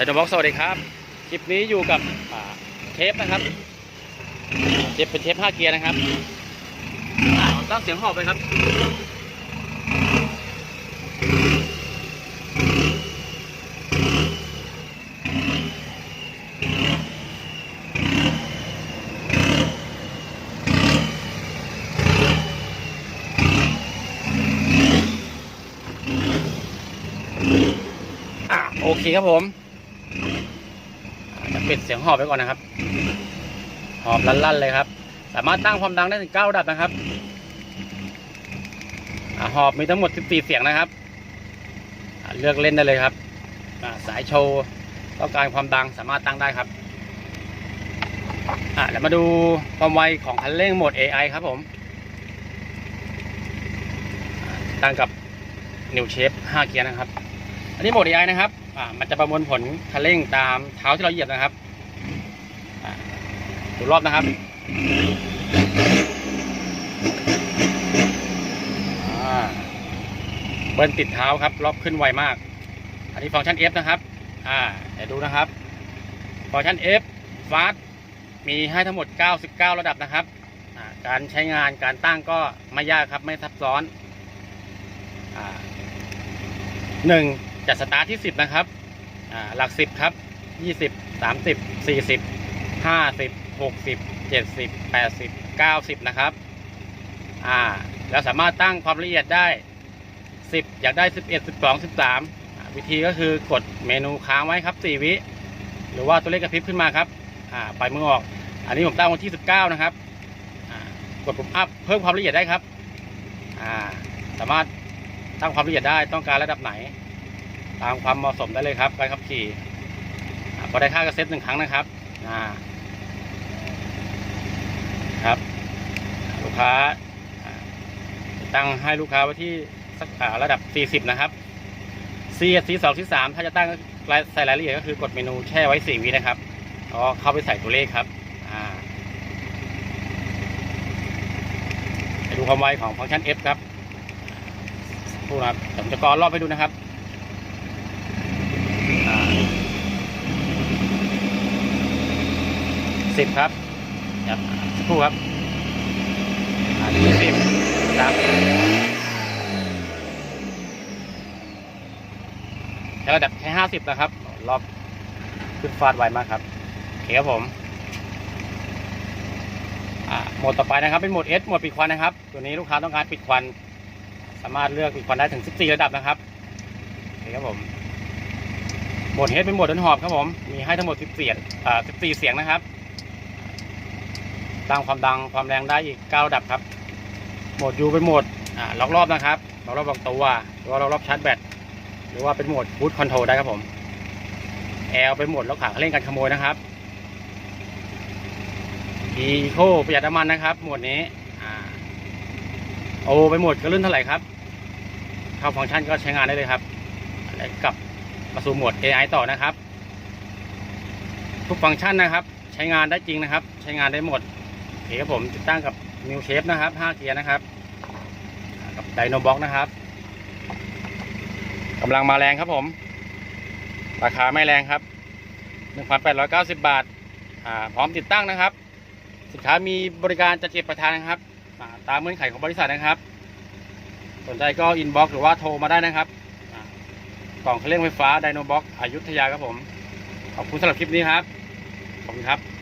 ไดโนบ็อกสวัสดีครับ คลิปนี้อยู่กับเทปนะครับเทปเป็นเทป5เกียร์นะครับตั้งเสียงหอบไปครับ โอเคครับผม จะปิดเสียงหอบไปก่อนนะครับ หอบลั่นๆเลยครับ สามารถตั้งความดังได้ถึง9ระดับนะครับอ่าหอบมีทั้งหมด 14 เสียงนะครับอ่าเลือกเล่นได้เลยครับอ่าสายโชว์ต้องการความดังสามารถตั้งได้ครับอ่าเดี๋ยวมาดูความไวของคันเร่งโหมด AI ครับผมอ่าตั้งกับ New Shape 5เกียร์นะครับ อันนี้โหมด AI นะครับอ่า มันจะประมวลผลคันเร่งตามเท้าที่เราเหยียบนะครับดูรอบนะครับเบิ้ลติดเท้าครับ รอบขึ้นไวมาก อันนี้ฟังก์ชัน F นะครับ อ่าเดี๋ยวดูนะครับ ฟังก์ชัน F ฟาสมีให้ทั้งหมด 99 ระดับนะครับ การใช้งานการตั้งก็ไม่ยากครับ ไม่ซับซ้อนอ่าหนึ่ง จัดสตาร์ทที่สิบนะครับหลักสิบครับยี่สิบสามสิบสี่สิบห้าสิบหกสิบเจ็ดสิบแปดสิบเก้าสิบนะครับอ่าแล้วสามารถตั้งความละเอียดได้สิบอยากได้สิบเอ็ดสิบสองสิบสามวิธีก็คือกดเมนูค้างไว้ครับสี่วิ หรือว่าตัวเลขกระพริบขึ้นมาครับอ่าปล่อยมือออก อันนี้ผมตั้งวันที่สิบเก้านะครับกดปุ่มอัพเพิ่มความละเอียดได้ครับ อ่า สามารถตั้งความละเอียดได้ต้องการระดับไหน ตามความเหมาะสมได้เลยครับการขับขี่พอได้ค่าก็เซ็ตหนึ่งครั้งนะครับครับ ลูกค้าตั้งให้ลูกค้าไว้ที่สักระดับ 40 นะครับ C C สองที่สามถ้าจะตั้งใส่รายละเอียดก็คือกดเมนูแช่ไว้4วินะครับก็เข้าไปใส่ตัวเลขครับไปดูความไวของฟังก์ชัน F ครับดูนะครับผมจะกรอรอบให้ดูนะครับ สิบครับครับสักครู่ครับยี่สิบสามแค่ระดับแค่ห้าสิบนะครับ รอบขึ้นฟาดไวมากครับโอเคครับผมอ่าโหมดต่อไปนะครับเป็นโหมด S โหมดปิดควันนะครับ ตัวนี้ลูกค้าต้องการปิดควัน สามารถเลือกปิดควันได้ถึง 14 ระดับนะครับโอเคครับผม หมดเฮดเป็นโหมดดินหอบครับผม มีให้ทั้งหมด14เสียงอ่า14เสียงนะครับตั้งความดังความแรงได้อีก9ระดับครับ โหมดยูเป็นโหมดอ่าล็อกรอบนะครับล็อกรอบบางตัวหรือว่าล็อกรอบชาร์จแบตหรือว่าเป็นโหมดบูทคอนโทรลได้ครับผม L เป็นโหมดล็อกขาเร่งการขโมยนะครับ E โคประหยัดน้ำมันนะครับโหมดนี้อ่าโอไปหมดก็ลื่นเท่าไหร่ครับเข้าฟังก์ชันก็ใช้งานได้เลยครับ แล้วกลับ มาสู่โหมด AI ต่อนะครับ ทุกฟังก์ชันนะครับ ใช้งานได้จริงนะครับ ใช้งานได้หมดโอเคครับผมติดตั้งกับ New Shape นะครับ5เกียร์นะครับกับ Dino Box นะครับกำลังมาแรงครับผม ราคาไม่แรงครับ1,890 บาทอ่าพร้อมติดตั้งนะครับ สินค้ามีบริการจัดเก็บประทานนะครับาตามเงื่อนไขของบริษัทนะครับ สนใจก็อินบ็อกหรือว่าโทรมาได้นะครับ กล่องเครื่องไฟฟ้าไดโนบ็อกอยุธยาครับผม ขอบคุณสำหรับคลิปนี้ครับ ขอบคุณครับ